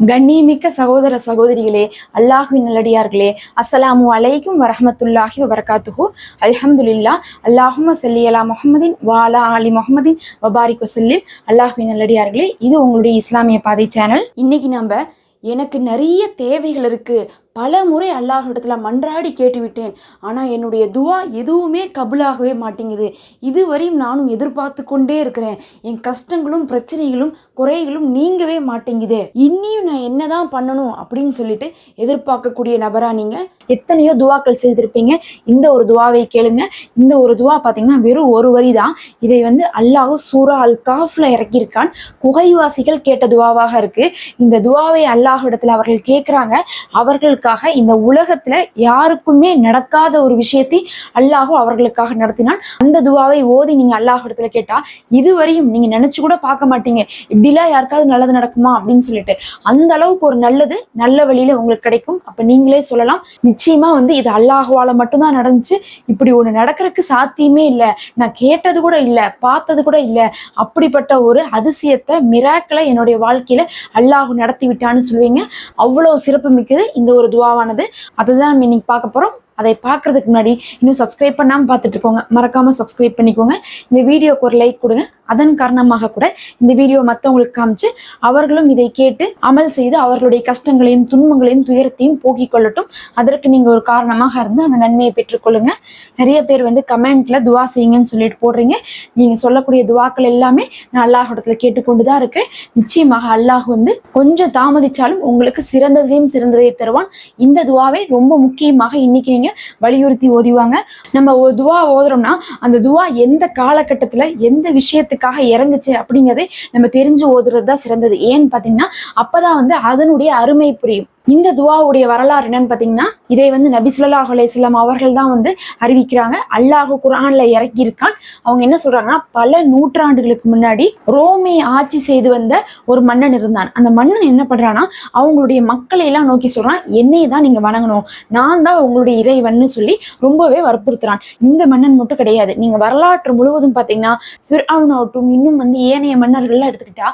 கண்ணியமிக்க சகோதர சகோதரிகளே அல்லாஹு நல்லடியார்களே அஸ்ஸலாமு அலைக்கும் வரஹமத்துல்லாஹி வபரகாத்துஹு. அல்ஹம்துலில்லா அல்லாஹும சல்லி அலா வாலா அலி முகமதின் வபாரிக் வசல்லிம் அல்லாஹு நல்லடியார்களே இது உங்களுடைய இஸ்லாமிய பாதை சேனல். இன்னைக்கு நம்ம எனக்கு நிறைய தேவைகள் இருக்குது பல முறை அல்லாஹிடத்தில் மன்றாடி கேட்டுவிட்டேன். ஆனால் என்னுடைய துவா எதுவுமே கபுலாகவே மாட்டேங்குது. இதுவரையும் நானும் எதிர்பார்த்து கொண்டே இருக்கிறேன். என் கஷ்டங்களும் பிரச்சனைகளும் குறைகளும் நீங்கவே மாட்டேங்குது. இன்னியும் நான் என்னதான் பண்ணணும் அப்படின்னு சொல்லிட்டு எதிர்பார்க்கக்கூடிய நபராக நீங்கள் எத்தனையோ துவாக்கள் செய்திருப்பீங்க. இந்த ஒரு துவாவை கேளுங்க. இந்த ஒரு துவா பார்த்தீங்கன்னா வெறும் ஒரு வரி தான். இதை வந்து அல்லாஹ் சூரா அல் காஃப்ல இறக்கியிருக்கான். குகைவாசிகள் கேட்ட துவாவாக இருக்கு. இந்த துவாவை அல்லாஹ்விடத்துல அவர்கள் கேட்குறாங்க அவர்கள் அவர்களுக்காக இந்த உலகத்துல யாருக்குமே நடக்காத ஒரு விஷயத்தை அல்லாஹோ அவர்களுக்காக நடத்தினான். அந்த துவாவை ஓதி நீங்க அல்லாஹ்விடத்துல கேட்டா இதுவரையும் நீங்க நினைச்சு கூட பார்க்க மாட்டீங்க. இப்படிலாம் யாருக்காவது நல்லது நடக்குமா? அப்படின்னு சொல்லிட்டு. அந்த அளவுக்கு ஒரு நல்லது நல்ல வழியில உங்களுக்கு கிடைக்கும். அப்ப நீங்களே சொல்லலாம். நிச்சயமா வந்து இது அல்லாஹுவால மட்டும்தான் நடந்துச்சு. இப்படி ஒண்ணு நடக்கிறதுக்கு சாத்தியமே இல்லை. நான் கேட்டது கூட இல்லை பார்த்தது கூட இல்லை. அப்படிப்பட்ட ஒரு அதிசயத்தை மிராக்களை என்னுடைய வாழ்க்கையில அல்லாஹ் நடத்தி விட்டான்னு சொல்லுவீங்க. அவ்வளவு சிறப்பு மிக்கது இந்த ஒரு துவாவானது அதுதான் நம்ம இன்னைக்கு பார்க்க போறோம். அதை பார்க்கறதுக்கு முன்னாடி இன்னும் சப்ஸ்கிரைப் பண்ணாம பார்த்துட்டு இருக்கோங்க. மறக்காம சப்ஸ்கிரைப் பண்ணிக்கோங்க. இந்த வீடியோக்கு ஒரு லைக் கொடுங்க. அதன் காரணமாக கூட இந்த வீடியோ மற்றவங்களுக்கு காமிச்சு அவர்களும் இதை கேட்டு அமல் செய்து அவர்களுடைய கஷ்டங்களையும் துன்பங்களையும் துயரத்தையும் போக்கிக் கொள்ளட்டும். அதற்கு நீங்க ஒரு காரணமாக இருந்து அந்த நன்மையை பெற்றுக்கொள்ளுங்க நிறைய பேர் வந்து கமெண்ட்ல துவா செய்யுங்கன்னு சொல்லிட்டு போடுறீங்க. நீங்க சொல்லக்கூடிய துவாக்கள் எல்லாமே நான் அல்லாஹ் இடத்துல கேட்டுக்கொண்டு தான் இருக்கேன். நிச்சயமாக அல்லாஹ் வந்து கொஞ்சம் தாமதிச்சாலும் உங்களுக்கு சிறந்ததையும் சிறந்ததை தருவான். இந்த துவாவை ரொம்ப முக்கியமாக இன்னைக்கு நீங்க வலியுறுத்தி ஓதிவாங்க. நம்ம ஒரு துவா ஓதுறோம்னா அந்த துவா எந்த காலகட்டத்துல எந்த விஷயத்துக்காக இறங்குச்சு அப்படிங்கறதை நம்ம தெரிஞ்சு ஓதுறது தான் சிறந்தது. ஏன்னு பாத்தீங்கன்னா அப்பதான் வந்து அதனுடைய அருமை புரியும். இந்த துவாவுடைய வரலாறு என்னன்னு பார்த்தீங்கன்னா இதை வந்து நபி ஸல்லல்லாஹு அவர்கள் தான் வந்து அறிவிக்கிறாங்க. அல்லாஹ் குர்ஆன்ல இறக்கி இருக்கான் அவங்க என்ன சொல்றாங்கன்னா பல நூற்றாண்டுகளுக்கு முன்னாடி ரோமை ஆட்சி செய்து வந்த ஒரு மன்னன் இருந்தான். அந்த மன்னன் என்ன பண்றான்னா அவங்களுடைய மக்களை எல்லாம் நோக்கி சொல்றான் என்னையை தான் நீங்க வணங்கணும். நான் தான் உங்களுடைய இறைவன்னு சொல்லி ரொம்பவே வற்புறுத்துறான். இந்த மன்னன் மட்டும் கிடையாது. நீங்க வரலாற்று முழுவதும் பாத்தீங்கன்னா ஃபிர்அவுன் ஆகட்டும் இன்னும் வந்து ஏனைய மன்னர்கள்லாம் எடுத்துக்கிட்டா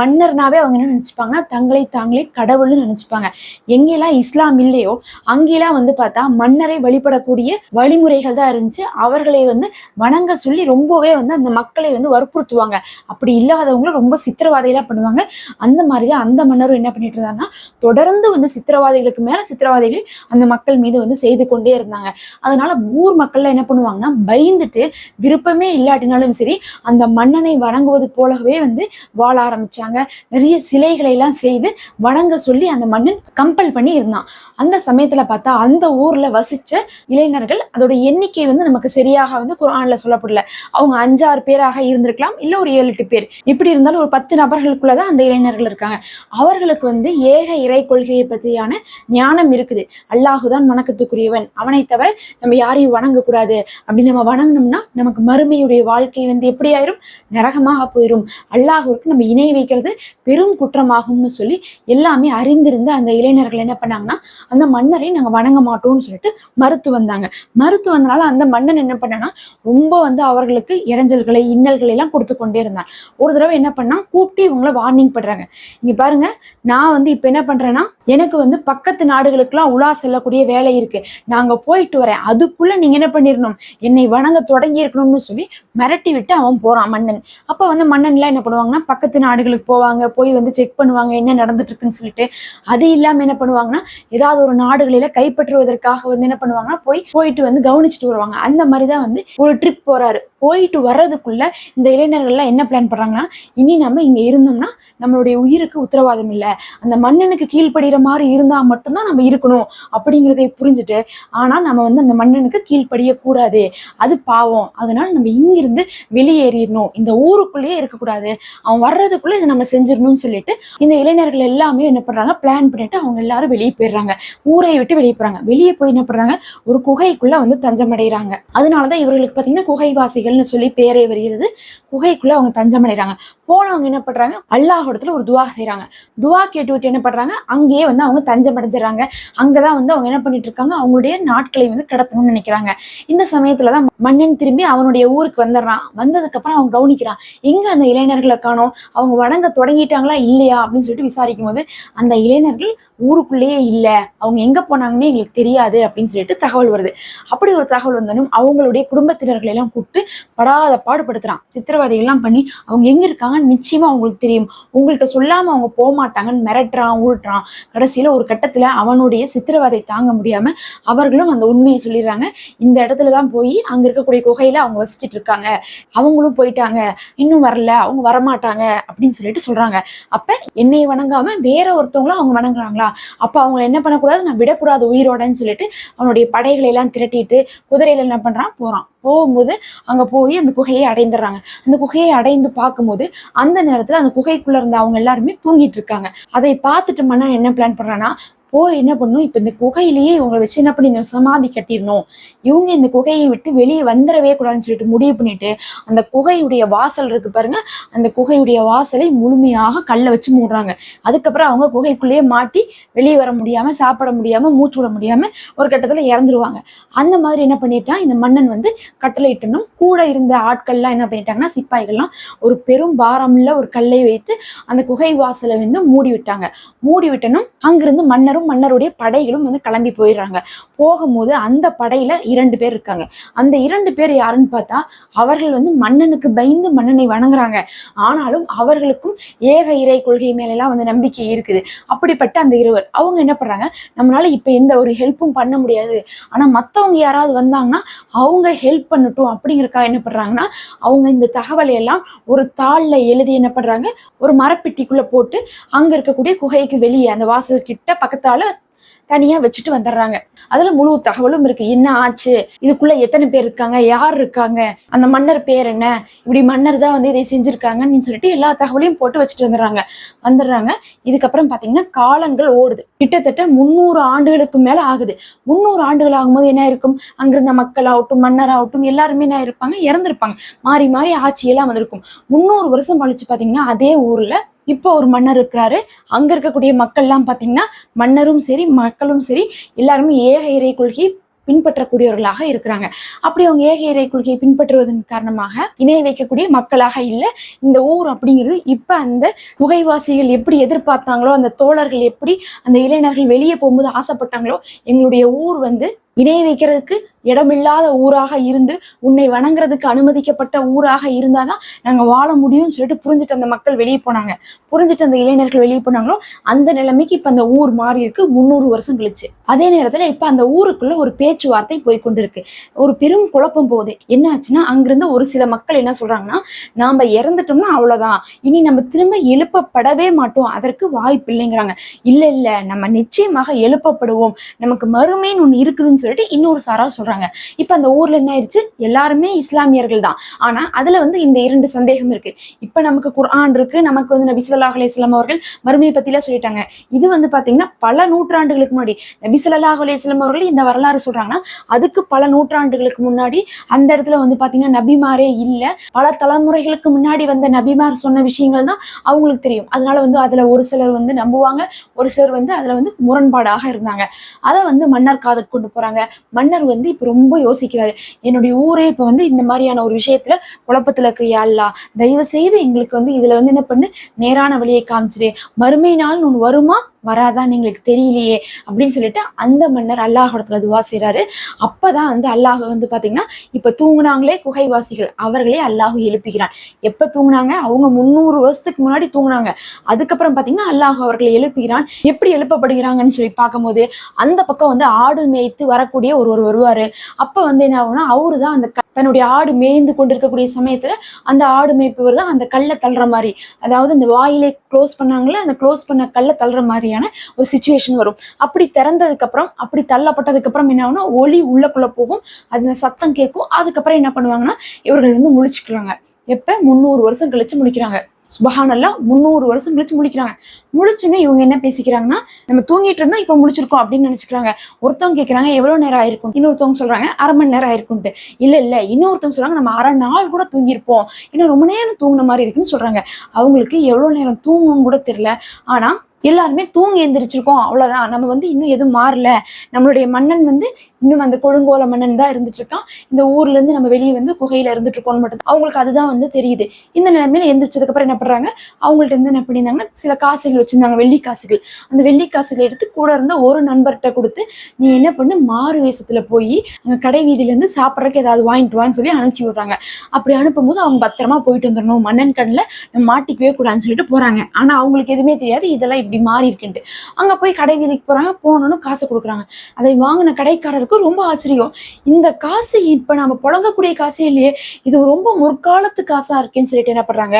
மன்னர்னாவே அவங்க என்ன நினச்சிப்பாங்கன்னா தங்களை தாங்களே கடவுள்னு நினச்சிப்பாங்க. எங்கெல்லாம் இஸ்லாம் இல்லையோ அங்கெல்லாம் வந்து பார்த்தா மன்னரை வழிபடக்கூடிய வழிமுறைகள் தான் இருந்துச்சு. அவர்களை வந்து வணங்க சொல்லி ரொம்பவே வந்து அந்த மக்களை வந்து வற்புறுத்துவாங்க. அப்படி இல்லாதவங்களும் ரொம்ப சித்திரவாதையெல்லாம் பண்ணுவாங்க. அந்த மாதிரி தான் அந்த மன்னரும் என்ன பண்ணிட்டு இருந்தாங்கன்னா தொடர்ந்து வந்து சித்திரவாதைகளுக்கு மேல சித்திரவாதைகளை அந்த மக்கள் மீது வந்து செய்து கொண்டே இருந்தாங்க. அதனால ஊர் மக்கள்லாம் என்ன பண்ணுவாங்கன்னா பயந்துட்டு விருப்பமே இல்லாட்டினாலும் சரி அந்த மன்னனை வணங்குவது போலவே வந்து வாழ ஆரம்பிச்சாங்க. நிறைய சிலைகளை எல்லாம் செய்து வணங்க சொல்லி அந்த மன்னன் கம்பல் பண்ணி இருந்தான். அந்த சமயத்துல பார்த்தா அந்த ஊர்ல வசிச்ச இளைஞர்கள் அதோட எண்ணிக்கை வந்து நமக்கு சரியாக வந்து குரான்ல சொல்லப்படல. அவங்க அஞ்சாறு பேராக இருந்திருக்கலாம். இல்ல ஒரு ஏழு எட்டு பேர். இப்படி இருந்தாலும் ஒரு பத்து நபர்களுக்குள்ளதான் அந்த இளைஞர்கள் இருக்காங்க. அவர்களுக்கு வந்து ஏக இறை கொள்கையை பற்றியான ஞானம் இருக்குது. அல்லாஹுதான் வணக்கத்துக்குரியவன். அவனை தவிர நம்ம யாரையும் வணங்கக்கூடாது. அப்படி நம்ம வணங்கினோம்னா நமக்கு மறுமையுடைய வாழ்க்கை வந்து எப்படி ஆயிரும்? நரகமாக போயிடும் அல்லாஹுக்கு நம்ம இணை வைக்கிறது பெரும் குற்றமாகும்னு சொல்லி எல்லாமே அறிந்திருந்த அந்த இளைஞர்கள் என்ன பண்ணாங்கன்னா அந்த மன்னரை நாங்க வணங்க மாட்டோம்னு சொல்லிட்டு மறுத்து வந்தாங்க. மறுத்து வந்தனால அந்த மன்னன் என்ன பண்ணனா ரொம்ப வந்து அவர்களுக்கு இடைஞ்சல்களை இன்னல்களை எல்லாம் கொடுத்து கொண்டே இருந்தான். ஒரு தடவை என்ன பண்ணா கூப்பிட்டு இவங்கள வார்னிங் பண்றாங்க. இங்க பாருங்க நான் வந்து இப்ப என்ன பண்றேன்னா எனக்கு வந்து பக்கத்து நாடுகளுக்கெல்லாம் உலா செல்லக்கூடிய வேலை இருக்கு. நாங்க போயிட்டு வரேன். அதுக்குள்ள நீங்க என்ன பண்ணிடணும் என்னை வணங்க தொடங்கி இருக்கணும்னு சொல்லி மிரட்டி விட்டு அவன் போறான் மன்னன். அப்ப வந்து மன்னன்லாம் என்ன பண்ணுவாங்கன்னா பக்கத்து நாடுகளுக்கு போவாங்க போய் வந்து செக் பண்ணுவாங்க என்ன நடந்துட்டு இருக்குன்னு சொல்லிட்டு. அது இல்லாம என்ன பண்ணுவாங்கன்னா ஏதாவது ஒரு நாடுகளில கைப்பற்றுவதற்காக வந்து என்ன பண்ணுவாங்கன்னா போய் போயிட்டு வந்து கவனிச்சுட்டு வருவாங்க. அந்த மாதிரி தான் வந்து ஒரு ட்ரிப் போறாரு. போயிட்டு வர்றதுக்குள்ள இந்த இளைஞர்கள்லாம் என்ன பிளான் பண்றாங்கன்னா இனி நம்ம இங்க இருந்தோம்னா நம்மளுடைய உயிருக்கு உத்தரவாதம் இல்லை. அந்த மன்னனுக்கு கீழ்ப்படுகிற மாதிரி இருந்தா மட்டும்தான் நம்ம இருக்கணும் அப்படிங்கிறதை புரிஞ்சுட்டு ஆனா நம்ம வந்து அந்த மன்னனுக்கு கீழ்ப்படிய கூடாது. அது பாவம். அதனால நம்ம இங்கிருந்து வெளியேறிடணும். இந்த ஊருக்குள்ளேயே இருக்கக்கூடாது. அவன் வர்றதுக்குள்ள இதை நம்ம செஞ்சிடணும்னு சொல்லிட்டு இந்த இளைஞர்கள் எல்லாமே என்ன பண்றாங்க? பிளான் பண்ணிட்டு அவங்க எல்லாரும் வெளியே போயிடுறாங்க. ஊரை விட்டு வெளியே போறாங்க. வெளியே போய் என்ன பண்றாங்க? ஒரு குகைக்குள்ள வந்து தஞ்சமடைகிறாங்க அதனாலதான் இவர்களுக்கு பாத்தீங்கன்னா குகைவாசிகள்னு சொல்லி பேரே வருகிறது. குகைக்குள்ள அவங்க தஞ்சமடைகிறாங்க போனவங்க என்ன பண்றாங்க? அல்லாஹிடத்துல ஒரு துவா செய்றாங்க. துவா கேட்டு விட்டு என்ன பண்றாங்க? அங்கேயே வந்து அவங்க தஞ்சம் அடைஞ்சிடறாங்க. அங்கதான் வந்து அவங்க என்ன பண்ணிட்டு இருக்காங்க? அவங்களுடைய நாட்களை வந்து கடத்தணும்னு நினைக்கிறாங்க. இந்த சமயத்துலதான் மன்னன் திரும்பி அவனுடைய ஊருக்கு வந்துடுறான். வந்ததுக்கப்புறம் அவன் கவனிக்கிறான். எங்க அந்த இளைஞர்களை காணோம்? அவங்க வணங்க தொடங்கிட்டாங்களா? இல்லையா? அப்படின்னு சொல்லிட்டு விசாரிக்கும் போது அந்த இளைஞர்கள் ஊருக்குள்ளேயே இல்லை. அவங்க எங்க போனாங்கன்னே எங்களுக்கு தெரியாது அப்படின்னு சொல்லிட்டு தகவல் வருது. அப்படி ஒரு தகவல் வந்தாலும் அவங்களுடைய குடும்பத்தினர்களை எல்லாம் கூப்பிட்டு படாத பாடுபடுத்துறான். சித்திரவதை எல்லாம் பண்ணி அவங்க எங்க இருக்காங்கன்னு நிச்சயமா அவங்களுக்கு தெரியும். உங்கள்கிட்ட சொல்லாம அவங்க போக மாட்டாங்கன்னு மிரட்டுறான் உருட்டுறான். கடைசியில ஒரு கட்டத்துல அவனுடைய சித்திரவதை தாங்க முடியாம அவர்களும் அந்த உண்மையை சொல்லிடுறாங்க. இந்த இடத்துல தான் போய் அங்க இருக்கக்கூடிய குகையில அவங்க வசிச்சிட்டு இருக்காங்க. அவங்களும் போயிட்டாங்க. இன்னும் வரல. அவங்க வரமாட்டாங்க அப்படின்னு சொல்லிட்டு சொல்றாங்க. அப்ப என்னை வணங்காம வேற ஒருத்தவங்களும் அவங்க வணங்குறாங்களா? அப்ப அவங்க என்ன பண்ணக்கூடாது? நான் விடக்கூடாது உயிரோடன்னு சொல்லிட்டு அவனுடைய படைகளை எல்லாம் திரட்டிட்டு குதிரையில என்ன பண்றான்? போறான். போகும்போது அங்க போய் அந்த குகையை அடைந்துடுறாங்க. அந்த குகையை அடைந்து பார்க்கும்போது அந்த நேரத்துல அந்த குகைக்குள்ள இருந்த அவங்க எல்லாருமே தூங்கிட்டு இருக்காங்க. அதை பார்த்துட்டு மன்னன் என்ன பிளான் பண்ணுறான்னா போய் என்ன பண்ணும்? இப்ப இந்த குகையிலேயே இவங்களை வச்சு என்ன பண்ணி சமாதி கட்டிடணும். இவங்க இந்த குகையை விட்டு வெளியே வந்துடவே கூடாதுன்னு சொல்லிட்டு முடிவு பண்ணிட்டு அந்த குகையுடைய வாசல் இருக்கு பாருங்க. அந்த குகையுடைய வாசலை முழுமையாக கல்லை வச்சு மூடுறாங்க. அதுக்கப்புறம் அவங்க குகைக்குள்ளேயே மாட்டி வெளியே வர முடியாம சாப்பிட முடியாம மூச்சு விட முடியாம ஒரு கட்டத்துல இறந்துருவாங்க. அந்த மாதிரி என்ன பண்ணிட்டான் இந்த மன்னன் வந்து கட்டளையிட்டனும் கூட இருந்த ஆட்கள்லாம் என்ன பண்ணிட்டாங்கன்னா சிப்பாய்கள்லாம் ஒரு பெரும் பாரமுள்ள ஒரு கல்லை வைத்து அந்த குகை வாசலை வந்து மூடி விட்டாங்க மூடி விட்டனும் அங்கிருந்து மன்னரும் மன்னருடைய படைகளும் வந்து கிளம்பி போயிடுறாங்க. போகும்போது அந்த படையில இரண்டு பேர் இருக்காங்க. அந்த இரண்டு பேர் யாருன்னு பார்த்தா அவர்கள் வந்து மன்னனுக்கு பயந்து மன்னனை வணங்குறாங்க. ஆனாலும் அவர்களுக்கும் ஏக இறை கொள்கை மேலெல்லாம் வந்து நம்பிக்கை இருக்குது. அப்படிப்பட்ட அந்த இருவர். அவங்க என்ன பண்றாங்க? நம்மளால இப்ப எந்த ஒரு ஹெல்ப்பும் பண்ண முடியாது. ஆனா மத்தவங்க யாராவது வந்தாங்கன்னா அவங்க ஹெல்ப் பண்ணட்டும் அப்படிங்கறக்காக என்ன பண்றாங்கன்னா அவங்க இந்த தகவலை எல்லாம் ஒரு தாள்ல எழுதி என்ன பண்றாங்க? ஒரு மரப்பெட்டிக்குள்ள போட்டு அங்க இருக்கக்கூடிய குகைக்கு வெளியே அந்த வாசல் கிட்ட இருந்தாலும் தனியா வச்சுட்டு வந்துடுறாங்க அதுல முழு தகவலும் இருக்கு. என்ன ஆச்சு? இதுக்குள்ள எத்தனை பேர் இருக்காங்க? யார் இருக்காங்க? அந்த மன்னர் பேர் என்ன? இப்படி மன்னர் தான் வந்து இதை செஞ்சிருக்காங்கன்னு சொல்லிட்டு எல்லா தகவலையும் போட்டு வச்சுட்டு வந்துடுறாங்க வந்துடுறாங்க இதுக்கப்புறம் பாத்தீங்கன்னா காலங்கள் ஓடுது. கிட்டத்தட்ட முந்நூறு ஆண்டுகளுக்கு மேல ஆகுது. முந்நூறு ஆண்டுகள் ஆகும்போது என்ன இருக்கும்? அங்கிருந்த மக்கள் ஆகட்டும் மன்னர் ஆகட்டும் எல்லாருமே என்ன இருப்பாங்க? இறந்துருப்பாங்க. மாறி மாறி ஆட்சியெல்லாம் வந்திருக்கும். முந்நூறு வருஷம் கழிச்சு பாத்தீங்கன்னா அதே ஊர்ல இப்போ ஒரு மன்னர் இருக்கிறாரு. அங்க இருக்கக்கூடிய மக்கள்லாம் பாத்தீங்கன்னா மன்னரும் சரி மக்களும் சரி எல்லாருமே ஏக இறை கொள்கையை பின்பற்றக்கூடியவர்களாக இருக்கிறாங்க. அப்படி அவங்க ஏக இறை கொள்கையை பின்பற்றுவதன் காரணமாக இணை வைக்கக்கூடிய மக்களாக இல்லை இந்த ஊர் அப்படிங்கிறது இப்ப அந்த குகைவாசிகள் எப்படி எதிர்பார்த்தாங்களோ அந்த தோழர்கள் எப்படி அந்த இளைஞர்கள் வெளியே போகும்போது ஆசைப்பட்டாங்களோ எங்களுடைய ஊர் வந்து இணை வைக்கிறதுக்கு இடமில்லாத ஊராக இருந்து உன்னை வணங்குறதுக்கு அனுமதிக்கப்பட்ட ஊராக இருந்தாதான் நாங்க வாழ முடியும்னு சொல்லிட்டு புரிஞ்சுட்டு அந்த மக்கள் வெளியே போனாங்க. புரிஞ்சுட்டு அந்த இளைஞர்கள் வெளியே போனாங்களோ அந்த நிலைமைக்கு இப்ப அந்த ஊர் மாறி இருக்கு. முந்நூறு வருஷம் கழிச்சு. அதே நேரத்துல இப்ப அந்த ஊருக்குள்ள ஒரு பேச்சுவார்த்தை போய் கொண்டிருக்கு. ஒரு பெரும் குழப்பம் போகுது. என்ன ஆச்சுன்னா அங்கிருந்து ஒரு சில மக்கள் என்ன சொல்றாங்கன்னா நாம இறந்துட்டோம்னா அவ்வளவுதான். இனி நம்ம திரும்ப எழுப்பப்படவே மாட்டோம். அதற்கு வாய்ப்பு இல்லைங்கிறாங்க. இல்ல இல்ல நம்ம நிச்சயமாக எழுப்பப்படுவோம். நமக்கு மறுமைன்னு ஒண்ணு இருக்குதுன்னு சொல்லிட்டு இன்னொரு சாரா சொல்றாங்க. இப்ப அந்த ஊர்ல என்ன ஆயிடுச்சு எல்லாருமே இஸ்லாமியர்கள் தான். ஆனா அதுல வந்து இந்த இரண்டு சந்தேகம் இருக்கு. இப்ப நமக்கு குர்ஆன் இருக்கு. நமக்கு வந்து நபி சொல்லாஹ் அலைஹி வஸல்லம் அவர்கள் மறுமையை பத்திலாம் சொல்லிட்டாங்க. இது வந்து பாத்தீங்கன்னா பல நூற்றாண்டுகளுக்கு முன்னாடி நபி சொல்லாஹ் அலைஹி அவர்கள் இந்த வரலாறு சொல்றாங்கன்னா அதுக்கு பல நூற்றாண்டுகளுக்கு முன்னாடி அந்த இடத்துல வந்து பாத்தீங்கன்னா நபிமாரே இல்ல. பல தலைமுறைகளுக்கு முன்னாடி வந்த நபிமார் சொன்ன விஷயங்கள் தான் அவங்களுக்கு தெரியும். அதனால வந்து அதுல ஒரு சிலர் வந்து நம்புவாங்க. ஒரு சிலர் வந்து அதுல வந்து முரண்பாடாக இருந்தாங்க. அதை வந்து மன்னர் காதுக்கு கொண்டு போறாங்க. மன்னர் வந்து இப்ப ரொம்ப யோசிக்கிறாரு. என்னுடைய ஊரே இப்ப வந்து இந்த மாதிரியான ஒரு விஷயத்துல குழப்பத்துல இருக்கு தயவு செய்து எங்களுக்கு வந்து இதுல வந்து என்ன பண்ணு? நேரான வழியை காமிச்சிரு மறுமை நாள் ஒன்று வருமா? வராதான்னு எங்களுக்கு தெரியலையே அப்படின்னு சொல்லிட்டு அந்த மன்னர் அல்லாஹோடத்துல துவா செய்கிறாரு அப்பதான் வந்து அல்லாஹ் வந்து பாத்தீங்கன்னா இப்ப தூங்குனாங்களே குகைவாசிகள் அவர்களே அல்லாஹ் எழுப்புகிறான். எப்ப தூங்குனாங்க? அவங்க முந்நூறு வருஷத்துக்கு முன்னாடி தூங்குனாங்க. அதுக்கப்புறம் பாத்தீங்கன்னா அல்லாஹ் அவர்களை எழுப்புகிறான். எப்படி எழுப்பப்படுகிறாங்கன்னு சொல்லி பார்க்கும்போது அந்த பக்கம் வந்து ஆடு மேய்த்து வரக்கூடிய ஒருவர் வருவாரு. அப்ப வந்து என்ன ஆகும்னா அவரு தான் அந்த தன்னுடைய ஆடு மேய்ந்து கொண்டிருக்கக்கூடிய சமயத்துல அந்த ஆடு மேய்ப்பவர் தான் அந்த கல்லை தள்ளுற மாதிரி. அதாவது இந்த வாயிலே க்ளோஸ் பண்ணாங்களே அந்த க்ளோஸ் பண்ண கல்லை தள்ளுற மாதிரியான ஒரு சுச்சுவேஷன் வரும். அப்படி திறந்ததுக்கு அப்புறம் அப்படி தள்ளப்பட்டதுக்கு அப்புறம் என்ன ஆகும்னா ஒளி உள்ளக்குள்ள போகும். அது சத்தம் கேட்கும். அதுக்கப்புறம் என்ன பண்ணுவாங்கன்னா இவர்கள் வந்து முழிச்சுக்கிறாங்க. எப்ப? முந்நூறு வருஷம் கழிச்சு முழிக்கிறாங்க. சுபஹானல்லா முந்நூறு வருஷம் கழிச்சு முழிக்கிறாங்க. முழிச்சுன்னு இவங்க என்ன பேசிக்கிறாங்கன்னா நம்ம தூங்கிட்டு இருந்தோம் இப்போ முடிச்சிருக்கோம் அப்படின்னு நினைச்சுக்கிறாங்க. ஒருத்தவங்க கேட்குறாங்க எவ்வளோ நேரம் ஆயிருக்கும் இன்னொருத்தவங்க சொல்கிறாங்க அரை மணி நேரம் ஆயிருக்கும்ட்டு. இல்லை இல்லை. இன்னொருத்தவங்க சொல்கிறாங்க நம்ம அரை நாள் கூட தூங்கியிருப்போம். இன்னும் ரொம்ப நேரம் தூங்கின மாதிரி இருக்குன்னு சொல்கிறாங்க அவங்களுக்கு எவ்வளோ நேரம் தூங்கும் கூட தெரில ஆனால் எல்லாருமே தூங்கி எந்திரிச்சிருக்கோம். அவ்வளவுதான். நம்ம வந்து இன்னும் எதுவும் மாறல. நம்மளுடைய மன்னன் வந்து இன்னும் அந்த கொழுங்கோல மன்னன் தான் இருந்துட்டு இருக்கான். இந்த ஊர்ல இருந்து நம்ம வெளியே வந்து குகையில இருந்துட்டு இருக்கோம்னு மட்டும் அவங்களுக்கு அதுதான் வந்து தெரியுது. இந்த நிலைமையில எந்திரிச்சதுக்கு அப்புறம் என்ன பண்றாங்க? அவங்கள்ட்ட இருந்து என்ன பண்ணியிருந்தாங்கன்னா சில காசுகள் வச்சிருந்தாங்க. வெள்ளி காசுகள். அந்த வெள்ளி காசுகளை எடுத்து கூட இருந்த ஒரு நண்பர்கிட்ட கொடுத்து நீ என்ன பண்ணு? மாறு வேஷத்துல போய் அங்க கடை வீதியில இருந்து சாப்பிட்றதுக்கு ஏதாவது வாங்கிட்டு வான்னு சொல்லி அனுப்பிச்சு விடுறாங்க. அப்படி அனுப்பும்போது அவங்க பத்திரமா போயிட்டு வந்துடணும் மன்னன் கண்ணில் மாட்டிக்கவே கூடாதுன்னு சொல்லிட்டு போறாங்க. ஆனா அவங்களுக்கு எதுவுமே தெரியாது. இதெல்லாம் இப்படி மாறி இருக்குன்ட்டு. அங்கே போய் கடை வீதிக்கு போகிறாங்க போனோன்னு காசு கொடுக்குறாங்க. அதை வாங்கின கடைக்காரருக்கு ரொம்ப ஆச்சரியம். இந்த காசு இப்போ நம்ம புழங்கக்கூடிய காசே இல்லையே இது ரொம்ப முற்காலத்து காசாக இருக்கேன்னு சொல்லிட்டு என்ன பண்ணுறாங்க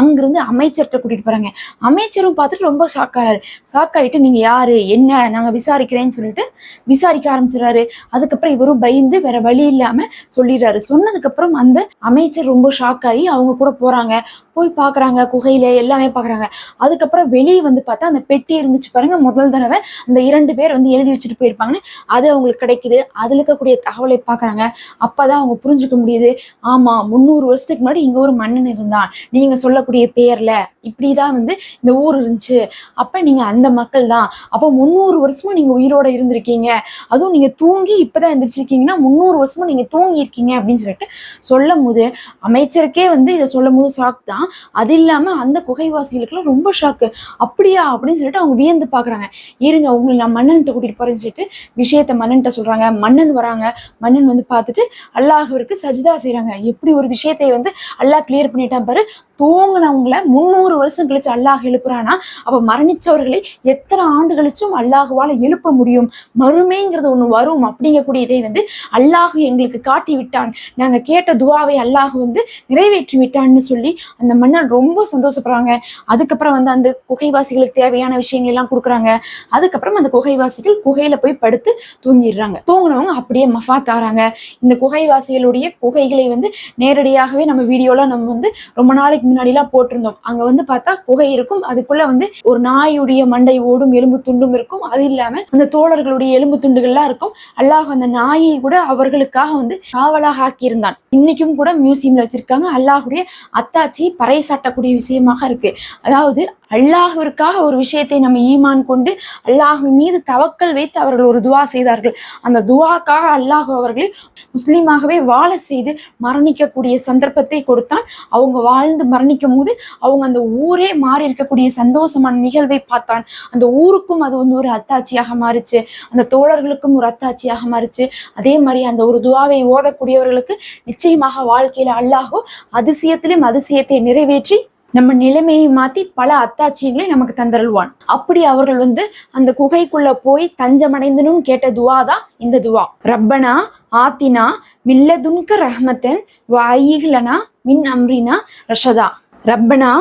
அங்கேருந்து அமைச்சர்கிட்ட கூட்டிகிட்டு போகிறாங்க அமைச்சரும் பார்த்துட்டு ரொம்ப ஷாக் ஆறாரு. ஷாக் ஆகிட்டு நீங்கள் யார்? என்ன? நாங்கள் விசாரிக்கிறேன்னு சொல்லிட்டு விசாரிக்க ஆரம்பிச்சிடுறாரு. அதுக்கப்புறம் இவரும் பயந்து வேற வழி இல்லாமல் சொல்லிடுறாரு. சொன்னதுக்கப்புறம் அந்த அமைச்சர் ரொம்ப ஷாக் ஆகி அவங்க கூட போகிறாங்க போய் பார்க்குறாங்க குகையில எல்லாமே பார்க்குறாங்க அதுக்கப்புறம் வெளியே வந்து பார்த்தா அந்த பெட்டி இருந்துச்சு பாருங்க முதல் தடவை அந்த இரண்டு பேர் வந்து எழுதி வச்சுட்டு போயிருப்பாங்கன்னு அது அவங்களுக்கு கிடைக்குது. அதுல இருக்கக்கூடிய தகவலை பாக்குறாங்க அப்பதான் அவங்க புரிஞ்சுக்க முடியுது. ஆமா முந்நூறு வருஷத்துக்கு முன்னாடி இங்க ஒரு மன்னன் இருந்தான். நீங்க சொல்லக்கூடிய பேர்ல இப்படிதான் வந்து இந்த ஊர் இருந்துச்சு. அப்ப நீங்க அந்த மக்கள் தான். அப்போ முந்நூறு வருஷமா நீங்க உயிரோட இருந்திருக்கீங்க. அதுவும் நீங்க தூங்கி இப்பதான் எந்திரிச்சிருக்கீங்கன்னா முந்நூறு வருஷமா நீங்க தூங்கி இருக்கீங்க அப்படின்னு சொல்லிட்டு சொல்லும் போது அமைச்சருக்கே வந்து இதை சொல்லும் போது ஷாக் தான். அது இல்லாம அந்த குகைவாசிகளுக்குலாம் ரொம்ப ஷாக்கு அப்படியா அப்படின்னு சொல்லிட்டு அவங்க வியந்து பாக்குறாங்க இருங்க உங்களை நான் மன்னன்ட்ட கூட்டிட்டு போறேன்னு சொல்லிட்டு விஷயத்த மன்னன்ட்ட சொல்றாங்க. மன்னன் வராங்க. மன்னன் வந்து பார்த்துட்டு அல்லாஹ்விற்கு சஜிதா செய்யறாங்க எப்படி ஒரு விஷயத்தை வந்து அல்லாஹ் கிளியர் பண்ணிட்டான் பாரு? தூங்கினவங்கள முந்நூறு வருஷம் கழிச்சு அல்லாஹ் எழுப்புறானா? அப்ப மரணிச்சவர்களை எத்தனை ஆண்டு கழிச்சும் அல்லாஹுவால எழுப்ப முடியும்? மறுமைங்கிறது ஒண்ணு வரும். அப்படிங்கக்கூடிய இதை வந்து அல்லாஹ் எங்களுக்கு காட்டி விட்டான் நாங்க கேட்ட துவாவை அல்லாஹ் வந்து நிறைவேற்றி விட்டான்னு சொல்லி அந்த மன்னன் ரொம்ப சந்தோஷப்படுறாங்க. அதுக்கப்புறம் வந்து அந்த குகைவாசிகளுக்கு தேவையான விஷயங்கள் எல்லாம் கொடுக்குறாங்க. அதுக்கப்புறம் அந்த குகைவாசிகள் குகையில போய் படுத்து தூங்கிடுறாங்க. தூங்கினவங்க அப்படியே மஃபாத் ஆறாங்க. இந்த குகைவாசிகளுடைய குகைகளை வந்து நேரடியாகவே நம்ம வீடியோல நம்ம வந்து ரொம்ப நாளைக்கு முன்னாடிலாம் போட்டிருந்தோம். அங்க வந்து பார்த்தா குகை இருக்கும். அதுக்குள்ள வந்து ஒரு நாயுடைய மண்டை ஓடும் எலும்பு துண்டும் இருக்கும். அது இல்லாம அந்த தோழர்களுடைய எலும்பு துண்டுகள்லாம் இருக்கும். அல்லாஹ் அந்த நாயை கூட அவர்களுக்காக வந்து காவலாக ஆக்கியிருந்தான். இன்னைக்கும் கூட மியூசியம்ல வச்சிருக்காங்க. அல்லாஹுடைய அத்தாச்சி பறைசாட்டக்கூடிய விஷயமாக இருக்கு. அதாவது அல்லாஹிற்காக ஒரு விஷயத்தை நம்ம ஈமான் கொண்டு அல்லாஹ் மீது தவக்கல் வைத்து அவர்கள் ஒரு துவா செய்தார்கள். அந்த துவாக்காக அல்லாஹ் அவர்களை முஸ்லீமாகவே வாழ செய்து மரணிக்கக்கூடிய சந்தர்ப்பத்தை கொடுத்தான். அவங்க வாழ்ந்து மரணிக்கும் போது அவங்க அந்த ஊரே மாறி இருக்கக்கூடிய சந்தோஷமான நிகழ்வை பார்த்தான். அந்த ஊருக்கும் அது வந்து ஒரு அத்தாட்சியாக மாறிச்சு. அந்த தோழர்களுக்கும் ஒரு அத்தாட்சியாக மாறிச்சு. அதே மாதிரி அந்த ஒரு துவாவை ஓதக்கூடியவர்களுக்கு நிச்சயமாக வாழ்க்கையில அல்லாஹோ அதிசயத்திலும் அதிசயத்தை நிறைவேற்றி நம்ம நிலைமையை மாத்தி பல அத்தாட்சியங்களை நமக்கு தந்தருள்வான். அப்படி அவர்கள் வந்து அந்த குகைக்குள்ள போய் தஞ்சமடைந்தனும் கேட்ட துவா தான் இந்த துவா. ரப்பனா ஆத்தினா மில்லதுன்க ரஹ்மத்தன் வாயிகளனா மின் அம்ரினா ரஷதா. ரப்பனா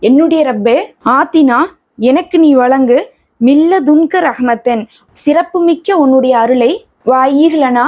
என்னுடைய ரப்பே ஆத்தினா எனக்கு நீ வழங்கு. மில்லதுன்க ரஹ்மத்தன் சிறப்புமிக்க உன்னுடைய அருளை வாயிகளனா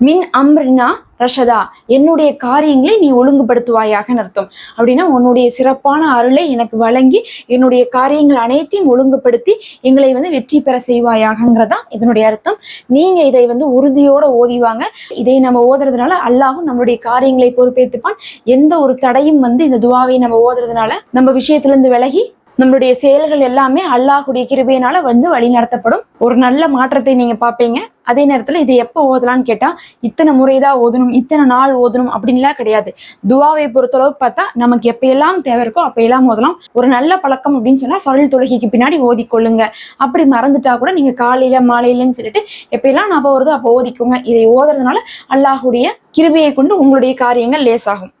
மின் அம்ரினா ரஷதா என்னுடைய காரியங்களை நீ ஒழுங்குபடுத்துவாயாக அர்த்தம். அப்படின்னா உன்னுடைய சிறப்பான அருளை எனக்கு வழங்கி என்னுடைய காரியங்கள் அனைத்தையும் ஒழுங்குபடுத்தி எங்களை வந்து வெற்றி பெற செய்வாயாகங்கிறதா இதனுடைய அர்த்தம். நீங்க இதை வந்து உறுதியோட ஓதிவாங்க இதை நம்ம ஓதுறதுனால அல்லாஹும் நம்மளுடைய காரியங்களை பொறுப்பேற்றுப்பான் எந்த ஒரு தடையும் வந்து இந்த துவாவை நம்ம ஓதுறதுனால நம்ம விஷயத்துல இருந்து விலகி நம்மளுடைய செயல்கள் எல்லாமே அல்லாஹுடைய கிருபையினால வந்து வழி நடத்தப்படும். ஒரு நல்ல மாற்றத்தை நீங்க பார்ப்பீங்க. அதே நேரத்துல இதை எப்போ ஓதலாம்னு கேட்டா இத்தனை முறைதான் ஓதணும் இத்தனை நாள் ஓதணும் அப்படின்லாம் கிடையாது. துவாவை பொறுத்தளவு பார்த்தா நமக்கு எப்பயெல்லாம் தேவை இருக்கோ அப்பயெல்லாம் ஓதலாம். ஒரு நல்ல பழக்கம் அப்படின்னு சொன்னா ஃபருள் தொழுகைக்கு பின்னாடி ஓதிக்கொள்ளுங்க. அப்படி மறந்துட்டா கூட நீங்க காலையில மாலையிலன்னு சொல்லிட்டு எப்பயெல்லாம் ஞாபகம் வருதோ அப்போ ஓதிக்கோங்க. இதை ஓதுறதுனால அல்லாஹுடைய கிருபையை கொண்டு உங்களுடைய காரியங்கள் லேசாகும்.